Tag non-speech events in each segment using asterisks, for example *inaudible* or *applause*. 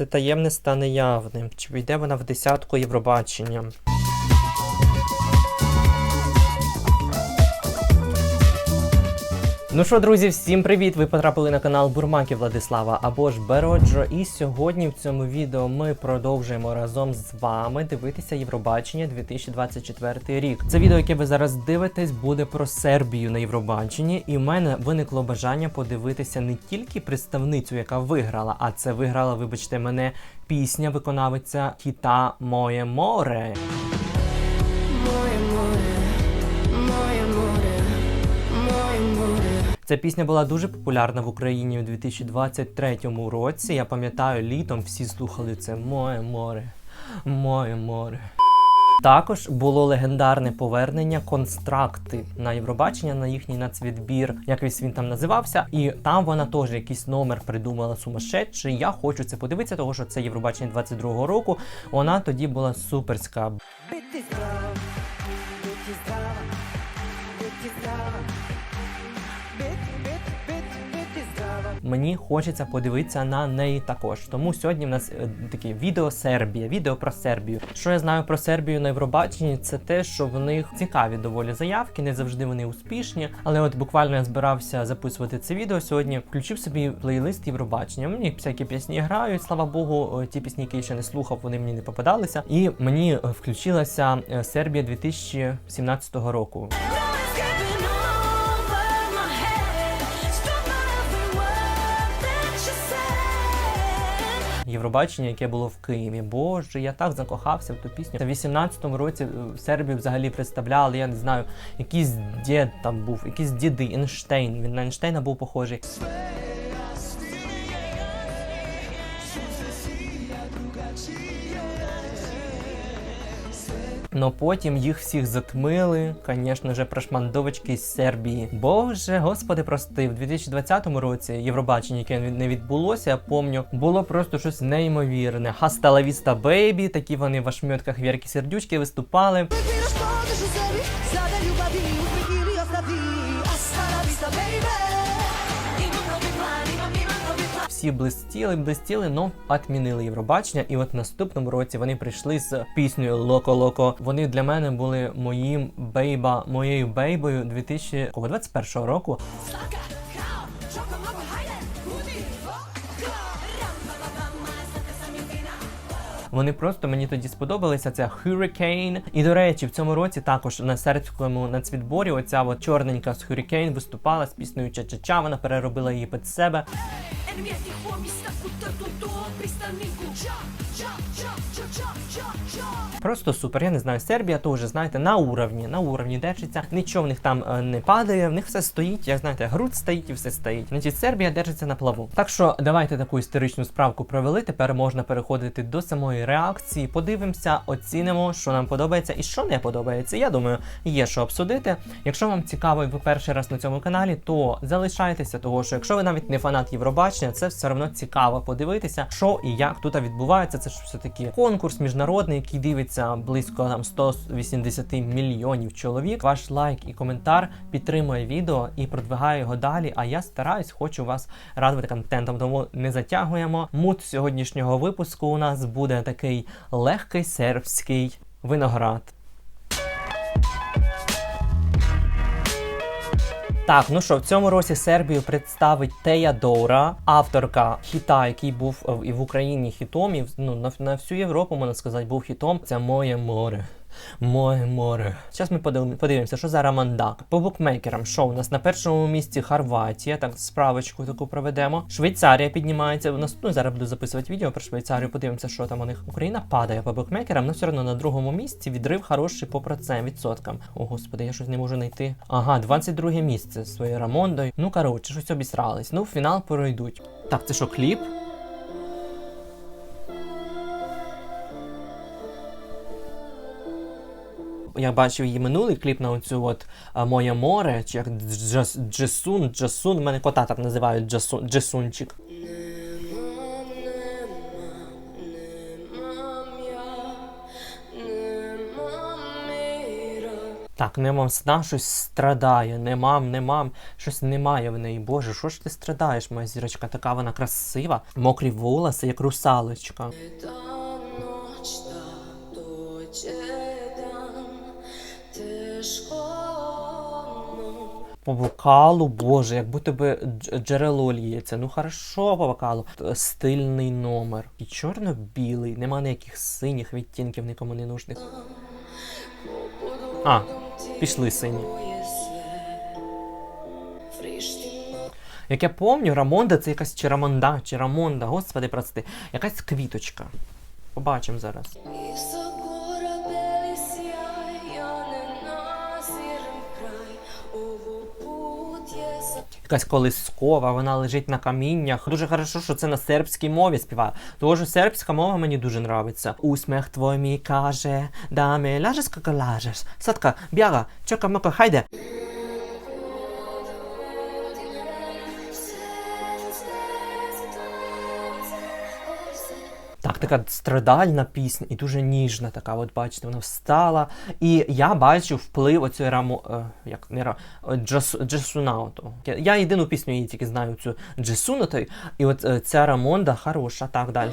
все таємне стане явним. Чи війде вона в десятку Євробачення? Ну що, друзі, всім привіт! Ви потрапили на канал Бурмаки Владислава або ж Бероджо. І сьогодні в цьому відео ми продовжуємо разом з вами дивитися Євробачення 2024 рік. Це відео, яке ви зараз дивитесь, буде про Сербію на Євробаченні. І в мене виникло бажання подивитися не тільки представницю, яка виграла, а це виграла, вибачте мене, пісня виконавиця хіта Моє море. Ця пісня була дуже популярна в Україні у 2023 році. Я пам'ятаю, літом всі слухали це Моє море, моє море. Також було легендарне повернення констракти на Євробачення на їхній нацвідбір, якось він там називався, і там вона теж якийсь номер придумала сумасшедший. Я хочу це подивитися, тому що це Євробачення 22-го року. Вона тоді була суперська. Мені хочеться подивитися на неї також. Тому сьогодні в нас е, таке відео Сербія, відео про Сербію. Що я знаю про Сербію на Євробаченні, це те, що в них цікаві доволі заявки, не завжди вони успішні. Але от буквально я збирався записувати це відео сьогодні. Включив собі плейлист Євробачення. Мені всякі пісні грають. Слава Богу, е, ті пісні, які я ще не слухав, вони мені не попадалися. І мені е, включилася Сербія 2017 року. Євробачення, яке було в Києві. Боже, я так закохався в ту пісню. В 18-му році е, в взагалі представляли, я не знаю, якийсь дід там був, якийсь діди, Ейнштейн. Він на Ейнштейна був похожий. Но потім їх всіх затмили, звісно ж, прошмандовочки з Сербії. Боже, господи, прости, в 2020 році Євробачення, яке не відбулося, помню, було просто щось неймовірне. Хасталавіста бейбі, такі вони в ошмьотках вірки сердючки виступали. Всі блистіли, блистіли, но отмінили Євробачення. І от наступному році вони прийшли з піснею Локо Локо. Вони для мене були моїм бейба, моєю бейбою 2021 року. Вони просто мені тоді сподобалися. Це Hurricane. І до речі, в цьому році також на сербському нацвідборі оця от чорненька з Hurricane виступала з піснею Ча-Ча-Ча. Вона переробила її під себе. En vijesti homista Просто супер. Я не знаю, Сербія теж, знаєте, на уровні, на уровні держиться. Нічого в них там е, не падає, в них все стоїть, як знаєте, груд стоїть і все стоїть. Значить, Сербія держиться на плаву. Так що давайте таку історичну справку провели. Тепер можна переходити до самої реакції. Подивимося, оцінимо, що нам подобається і що не подобається. Я думаю, є що обсудити. Якщо вам цікаво, і ви перший раз на цьому каналі, то залишайтеся, того що якщо ви навіть не фанат Євробачення, це все одно цікаво подивитися, що і як тут відбувається. Це ж все таки конкурс міжнародний, який дивиться близько там 180 мільйонів чоловік. Ваш лайк і коментар підтримує відео і продвигає його далі. А я стараюсь, хочу вас радувати контентом, тому не затягуємо. Мут сьогоднішнього випуску у нас буде такий легкий сербський виноград. Так, ну що, в цьому році Сербію представить Тея Доура, авторка хіта, який був і в Україні хітом, і ну, на, на всю Європу, можна сказати, був хітом. Це моє море. Моє море. Зараз ми подив- подивимося, що за Рамандак. По букмекерам, що у нас на першому місці Хорватія, так справочку таку проведемо. Швейцарія піднімається. У нас ну, зараз буду записувати відео про Швейцарію. Подивимося, що там у них. Україна падає по букмекерам, але все одно на другому місці відрив хороший по процент відсоткам. О, господи, я щось не можу знайти. Ага, 22 місце своєю Рамондою. Ну коротше, щось обісрались. Ну, в фінал пройдуть. Так, це що, кліп? Я бачив її минулий кліп на оцю от Моє море, чи як Джас, Джесун, Джасун, в мене кота так називають Джасун, Джесунчик. Так, нема сна щось страдає, не мам, не мам, щось немає в неї. Боже, що ж ти страдаєш, моя зірочка? Така вона красива, мокрі волоси, як русалочка. По вокалу, боже, як будто би джерело ліється. Ну хорошо по вокалу. Стильний номер. І чорно-білий, нема ніяких синіх відтінків нікому не нужних. А, пішли сині. Як я помню, Рамонда це якась чи Рамонда, чи Рамонда, господи прости, якась квіточка. Побачимо зараз. Якась колискова, вона лежить на каміннях. Дуже хорошо, що це на сербській мові співає. Що сербська мова мені дуже нравиться. Усміх твой мій каже, дами ляжеш, как ляжеш. Садка, бяга, чока мока, хайде. Така страдальна пісня і дуже ніжна така. От бачите, вона встала. І я бачу вплив оцього рамо. Е, як не ра е, джас, Джесунауту. Я, єдину пісню її тільки знаю цю Джесунуту. І от е, ця Рамонда хороша. Так, далі.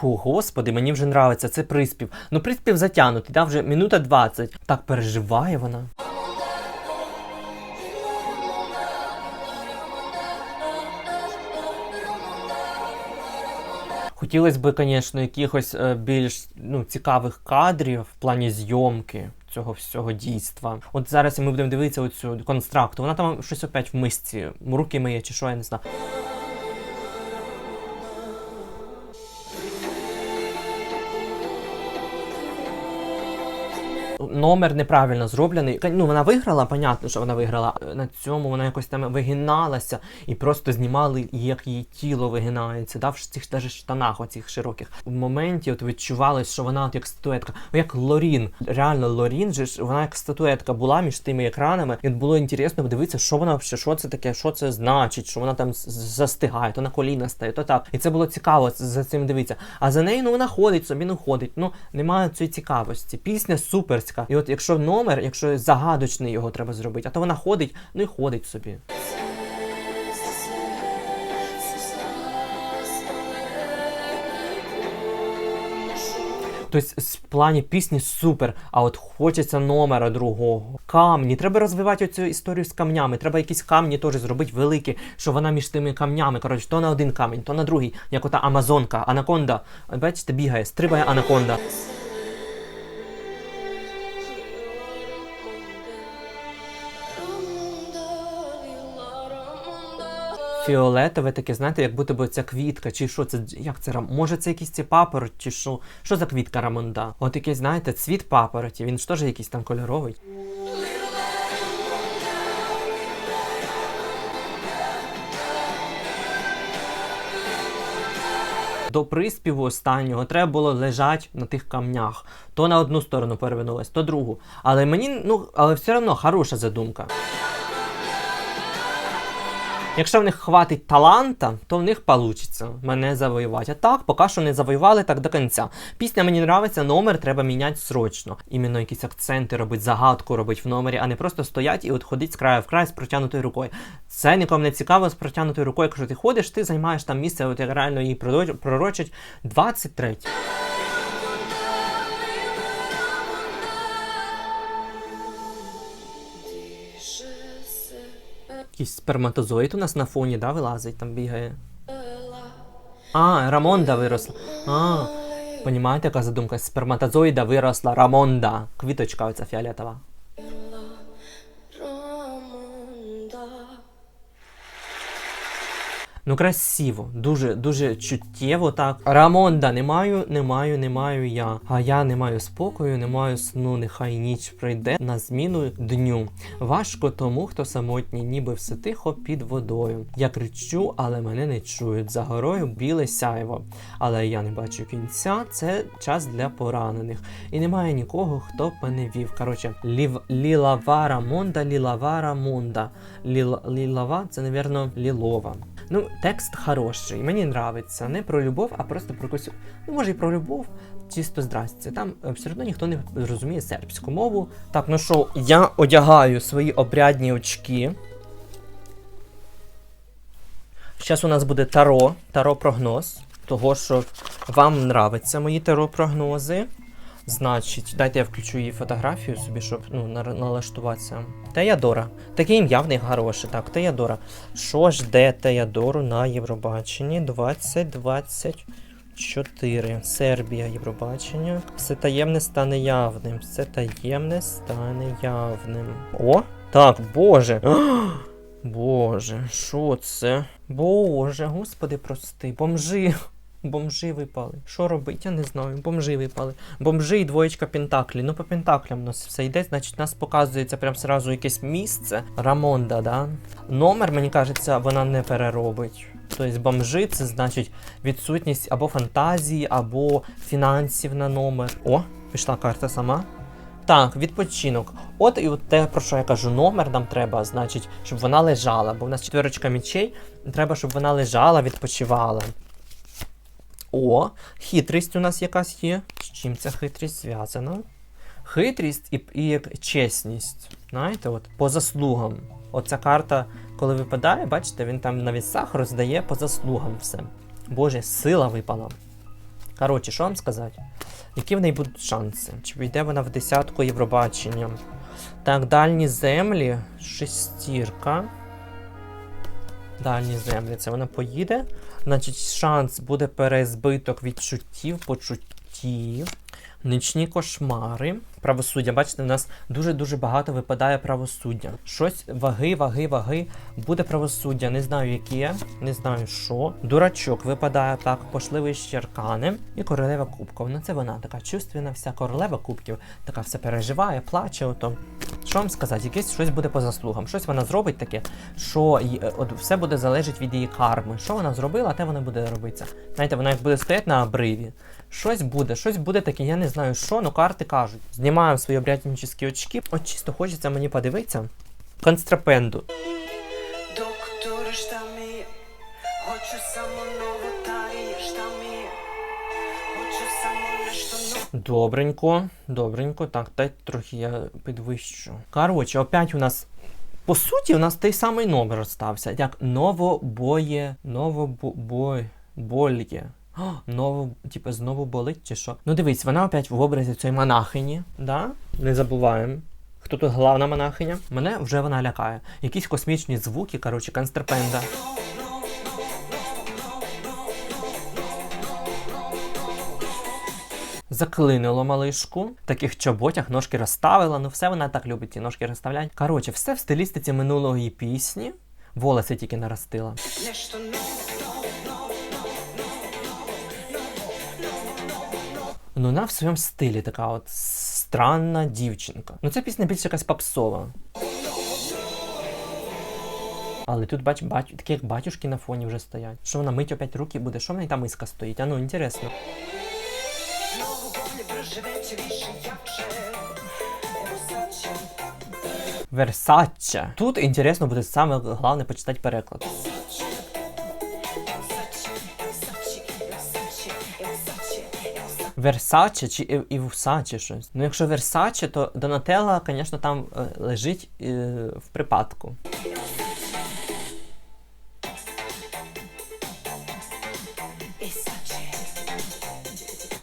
Фу, господи, мені вже нравиться це приспів. Ну, приспів затягнутий, да, вже минута 20. Так переживає вона. Хотілося б, звісно, якихось е, більш ну, цікавих кадрів в плані зйомки цього всього дійства. От зараз ми будемо дивитися оцю констракту. Вона там щось опять в мисці, руки миє чи що, я не знаю. Номер неправильно зроблений. Ну, вона виграла, понятно, що вона виграла. На цьому вона якось там вигиналася і просто знімали, як її тіло вигинається, да, в цих даже штанах оцих широких. В моменті от відчувалось, що вона от як статуетка, ну, як Лорін. Реально, Лорін же ж вона як статуетка була між тими екранами. І було інтересно подивитися, що вона взагалі, що це таке, що це значить, що вона там застигає, то на коліна стає, то так. І це було цікаво за цим дивитися. А за нею ну вона ходить собі, ну ходить. Ну немає цієї цікавості. Пісня суперська. І от якщо номер, якщо загадочний його треба зробити, а то вона ходить, ну і ходить собі. Тобто, в плані пісні супер, а от хочеться номера другого. Камні. Треба розвивати цю історію з камнями. Треба якісь камні теж зробити великі, що вона між тими камнями. Коротше, то на один камінь, то на другий, як ота Амазонка, анаконда. Бачите, бігає, стрибає анаконда. Фіолетове таке, знаєте, як будто би ця квітка, чи що це, як це рам- Може це якийсь це папороть, чи що? Що за квітка рамонда? От якийсь, знаєте, цвіт папороті, він ж теж якийсь там кольоровий. До приспіву останнього треба було лежати на тих камнях. То на одну сторону перевернулась, то другу. Але мені, ну, але все одно хороша задумка. Якщо в них хватить таланта, то в них вийде мене завоювати. А так, поки що не завоювали так до кінця. Пісня мені нравиться, номер треба міняти срочно. Іменно якісь акценти робити, загадку робити в номері, а не просто стоять і от ходить з краю в край з протягнутою рукою. Це нікому не цікаво з протягнутою рукою. Якщо ти ходиш, ти займаєш там місце, от як реально її пророчать 23. Якийсь сперматозоїд у нас на фоні, да, вилазить, там бігає. А, Рамонда виросла. А, понімаєте, яка задумка? Сперматозоїда виросла Рамонда. Квіточка оця фіолетова. Ну, красиво, дуже, дуже чуттєво так. Рамонда, не маю, не маю, не маю я. А я не маю спокою, не маю сну, нехай ніч прийде на зміну дню. Важко тому, хто самотній, ніби все тихо під водою. Я кричу, але мене не чують. За горою біле сяйво. Але я не бачу кінця, це час для поранених. І немає нікого, хто б мене вів. Коротше, лів, лілава Рамонда, лілава Рамонда. Ліл, лілава це, напевно, лілова. Ну, Текст хороший, мені нравиться. Не про любов, а просто про якусь. Ну, може, і про любов, чисто здрасте. Там все одно ніхто не розуміє сербську мову. Так, ну що, я одягаю свої обрядні очки. Зараз у нас буде таро, таро-прогноз. Того, що вам нравиться мої таро-прогнози. Значить, дайте я включу її фотографію собі, щоб ну, на- налаштуватися. Теядора. Таке ім'я в них хороше. Так, Теядора. Що жде Теядору на Євробаченні 2024? Сербія, Євробачення. Все таємне стане явним. Все таємне стане явним. О! Так, боже. *gasps* Боже, що це? Боже, господи, прости, бомжи. Бомжи випали. Що робить? Я не знаю. Бомжи випали. Бомжи і двоєчка пентаклі. Ну, по пентаклям у нас все йде, значить, нас показується прям сразу якесь місце. Рамонда, да? Номер, мені кажеться, вона не переробить. Тобто бомжи це значить відсутність або фантазії, або фінансів на номер. О, пішла карта сама. Так, відпочинок. От і от те, про що я кажу, номер нам треба, значить, щоб вона лежала, бо в нас четверочка мічей, треба, щоб вона лежала, відпочивала. О, хитрість у нас якась є. З чим ця хитрість зв'язана? Хитрість і, і чесність. Знаєте, от по заслугам. Оця карта, коли випадає, бачите, він там на вісах роздає по заслугам все. Боже, сила випала. Коротше, що вам сказати? Які в неї будуть шанси? Чи війде вона в десятку Євробачення? Так, дальні землі, шестірка. Дальні землі, це вона поїде. Значить, шанс буде перезбиток відчуттів, почуттів. Нічні кошмари. Правосуддя. Бачите, у нас дуже-дуже багато випадає правосуддя. Щось ваги, ваги, ваги. Буде правосуддя. Не знаю яке, не знаю що. Дурачок випадає так, пошли вищі аркани. І королева кубків. Ну це вона така чувственна, вся королева кубків. Така все переживає, плаче. Ото. Що вам сказати, якесь щось буде по заслугам. Щось вона зробить таке, що е, от все буде залежати від її карми. Що вона зробила, те вона буде робитися. Знаєте, вона як буде стояти на обриві. Щось буде, щось буде таке, я не знаю що, ну карти кажуть. Знімаємо свої обрядническі очки. От чисто хочеться мені подивитися. Констрапенду. Доктор, nešto novo Добренько, добренько. Так, дай трохи я підвищу. Коротше, опять у нас. По суті, у нас той самий номер остався. Як новобоє. Новобой. Больє. О, Ново, типу, знову болить чи що? Ну дивись, вона опять в образі цієї монахині, да? Не забуваємо. Хто тут головна монахиня? Мене вже вона лякає. Якісь космічні звуки, коротше, констрапенда. Заклинило малишку, таких чоботях ножки розставила. Ну все вона так любить ті ножки розставлять. Коротше, все в стилістиці минулої пісні. Волоси тільки наростила. Ну, вона в своєму стилі така от странна дівчинка. Ну, ця пісня більш якась попсова. Але тут бач, бач, такі як батюшки на фоні вже стоять. Що вона мить опять руки буде? Що в неї там миска стоїть? А ну, інтересно. Версаче. Тут інтересно буде саме головне почитати переклад. Версаче чи Ів- Івусаче щось. Ну, якщо Версаче, то Донателла, звісно, там е, лежить е, в припадку.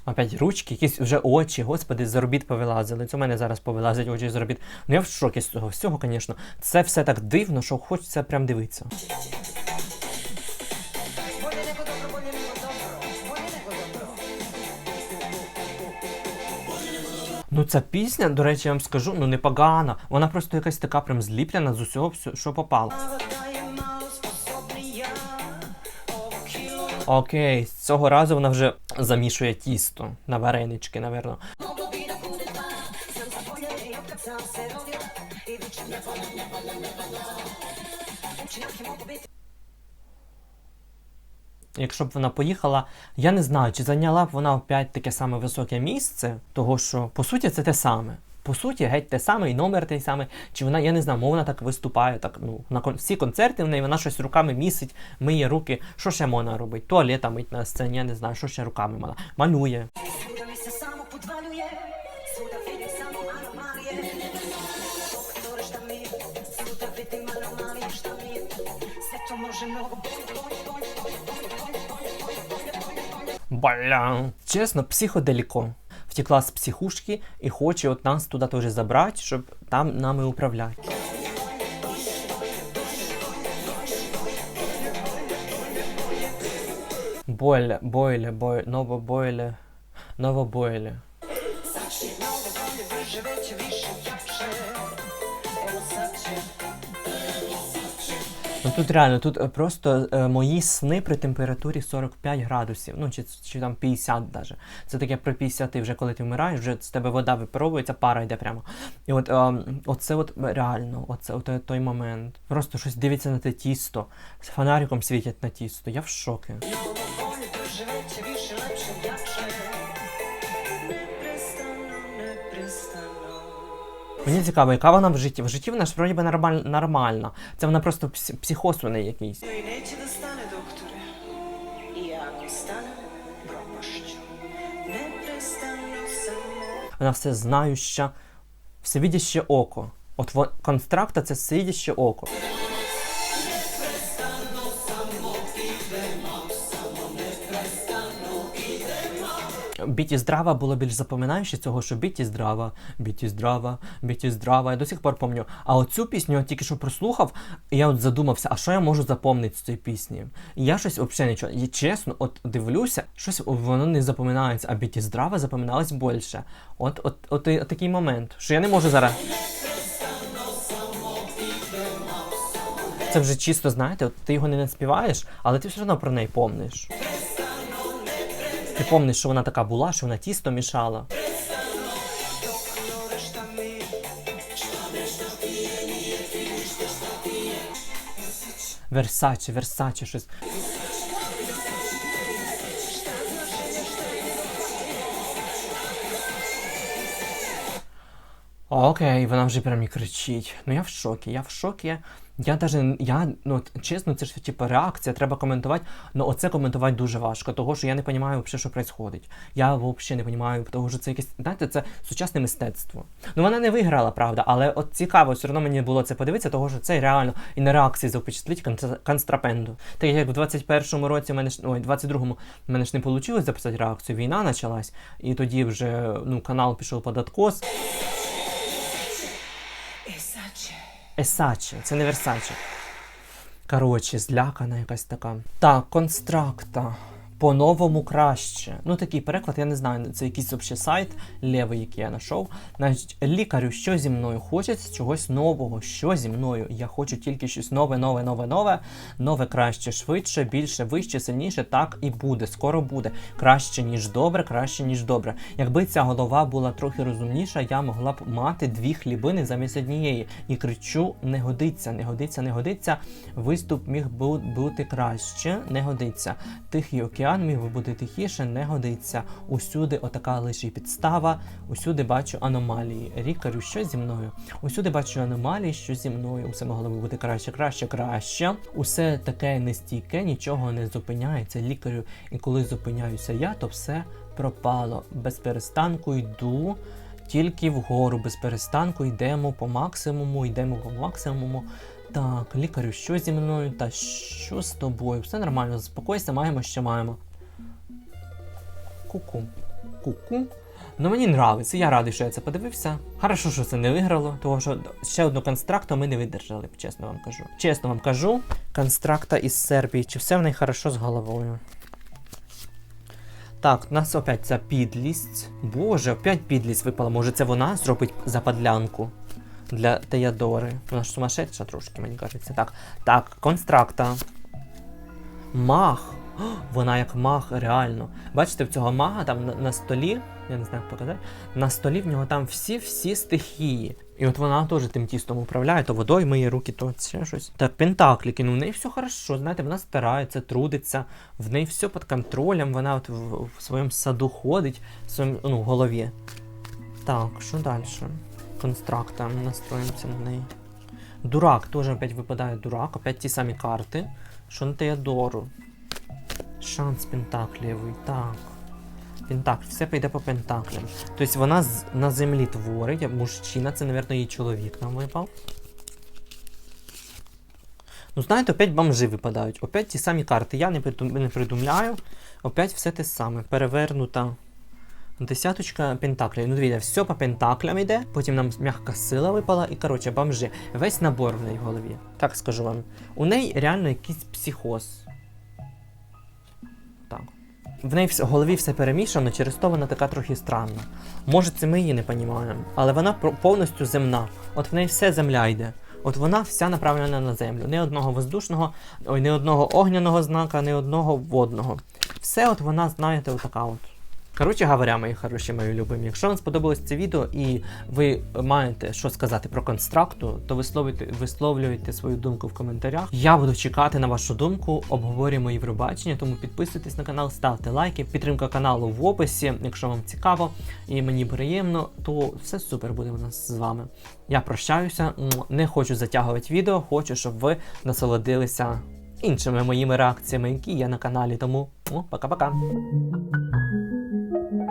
Опять ручки, якісь вже очі, господи, з орбіт повилазили. Це у мене зараз повилазять очі з орбіт. Ну я в шокі з цього всього, звісно. Це все так дивно, що хочеться прям дивитися. Ну ця пісня, до речі, я вам скажу, ну непогана. Вона просто якась така прям зліплена з усього, що попало. Окей, з цього разу вона вже замішує тісто на варенички, напевно. Якщо б вона поїхала, я не знаю, чи зайняла б вона опять таке саме високе місце, того що по суті це те саме. по суті, геть те саме, і номер той самий. Чи вона, я не знаю, мов вона так виступає, так ну на кон- всі концерти в неї вона щось руками місить, миє руки. Що ще можна робити? Туалета мить на сцені, я не знаю, що ще руками вона малює. Svuda mi Бля. Чесно, психоделіко. Втекла з психушки і хоче от нас туди теж забрати, щоб там нами управляти. Бойле, бойле, бойле, ново бойле, тут реально, тут е, просто е, мої сни при температурі 45 градусів, ну чи, чи там 50 даже. Це таке про 50 вже коли ти вмираєш, вже з тебе вода випаровується, пара йде прямо. І от е, оце от реально, оце от, той момент. Просто щось дивиться на те тісто, з фонариком світять на тісто. Я в шокі. Мені цікаво, яка вона в житті. В житті вона ж вроді би нормальна. Це вона просто психоз вона якийсь. Ну, Дойдете не стане, докторе. І як стане, пропущу. Не пристану само. Вона все знающа, всевідяще око. От констракта це всевідяще око. Біті здрава було більш запоминаюче цього, що біті здрава, біті здрава, біті здрава. Я до сих пор пам'ятаю. А оцю пісню я тільки що прослухав, і я от задумався, а що я можу запомнити з цієї пісні? Я щось взагалі нічого. І чесно, от дивлюся, щось воно не запоминається, а біті здрава запоминалось більше. От, от, от, от такий момент, що я не можу зараз. Це вже чисто, знаєте, от ти його не наспіваєш, але ти все одно про неї помниш. Ти помниш, що вона така була, що вона тісто мішала. Версаче, Версаче, щось. Окей, вона вже прям і кричить. Ну я в шокі, я в шокі. Я даже, я, ну чесно, це ж типу реакція, треба коментувати. Ну оце коментувати дуже важко, того що я не розумію взагалі, що відбувається. Я взагалі не розумію, того що це якесь, знаєте, це сучасне мистецтво. Ну вона не виграла, правда, але от цікаво, все одно мені було це подивитися, того що це реально і на реакції запечатлить кон- контрапенду. Так як в 21-му році в мене ж, ой, 22-му в мене ж не вийшло записати реакцію, війна почалась, і тоді вже ну, канал пішов під откос. Есаче, це не Версаче. Коротше, злякана якась така. Так, констракта. По-новому краще. Ну, такий переклад, я не знаю, це якийсь взагалі сайт лівий, який я знайшов. Значить, лікарю, що зі мною? Хочеться чогось нового. Що зі мною? Я хочу тільки щось нове, нове, нове, нове, нове краще, швидше, більше, вище, сильніше. Так і буде. Скоро буде. Краще, ніж добре, краще, ніж добре. Якби ця голова була трохи розумніша, я могла б мати дві хлібини замість однієї. І кричу: не годиться, не годиться, не годиться. Виступ міг бу- бути краще, не годиться. Тихий океан міг би бути тихіше, не годиться. Усюди отака лише підстава, усюди бачу аномалії. Рікарю, що зі мною? Усюди бачу аномалії, що зі мною. Усе могло би бути краще, краще, краще. Усе таке нестійке, нічого не зупиняється. Лікарю, і коли зупиняюся я, то все пропало. Без перестанку йду. Тільки вгору без перестанку йдемо по максимуму, йдемо по максимуму. Так, лікарю, що зі мною? Та що з тобою? Все нормально, заспокойся, маємо, що маємо. Ку-ку. Ку-ку. Ну мені нравиться, я радий, що я це подивився. Хорошо, що це не виграло, тому що ще одну констракту ми не видержали, чесно вам кажу. Чесно вам кажу, констракта із Сербії, чи все в неї хорошо з головою. Так, у нас опять ця підлість. Боже, опять підлість випала. Може це вона зробить западлянку для Теодори. Вона ж сумасшедша трошки, мені кажеться. Так, так, констракта. Мах. *gasps* Вона як мах, реально. Бачите, в цього мага там на, на столі, я не знаю, як показати, на столі в нього там всі-всі стихії. І от вона теж тим тістом управляє, то водою миє руки, то ще щось. Так, пентакліки, ну в неї все хорошо, знаєте, вона старається, трудиться, в неї все під контролем, вона от в, в своєму саду ходить, в своєму ну, голові. Так, що далі? Констракта. Настроїмося на неї. Дурак, теж опять випадає дурак, опять ті самі карти. Що? Шанс Пентаклівий, так. Пентакль, все піде по пентаклям. Тобто вона на землі творить, мужчина, це, мабуть, її чоловік нам випав. Ну, знаєте, опять бомжи випадають. Опять ті самі карти. Я не придумляю. Опять все те саме. Перевернута десяточка пентаклів. Ну, дивіться, все по пентаклям йде. Потім нам м'яка сила випала і, коротше, бомжи. Весь набор в неї в голові. Так скажу вам. У неї реально якийсь психоз. Так. В неї в голові все перемішано, через то вона така трохи странна. Може, це ми її не розуміємо, але вона повністю земна. От в неї все земля йде. От вона вся направлена на землю. Не одного воздушного, ой, не одного огняного знака, не одного водного. Все от вона, знаєте, отака от. Коротше говоря, мої хороші, мої любимі, якщо вам сподобалось це відео і ви маєте що сказати про констракту, то висловлюйте, висловлюйте свою думку в коментарях. Я буду чекати на вашу думку, обговорюємо Євробачення, тому підписуйтесь на канал, ставте лайки, підтримка каналу в описі, якщо вам цікаво і мені приємно, то все супер буде у нас з вами. Я прощаюся, не хочу затягувати відео, хочу, щоб ви насолодилися іншими моїми реакціями, які є на каналі. Тому пока-пока. thank you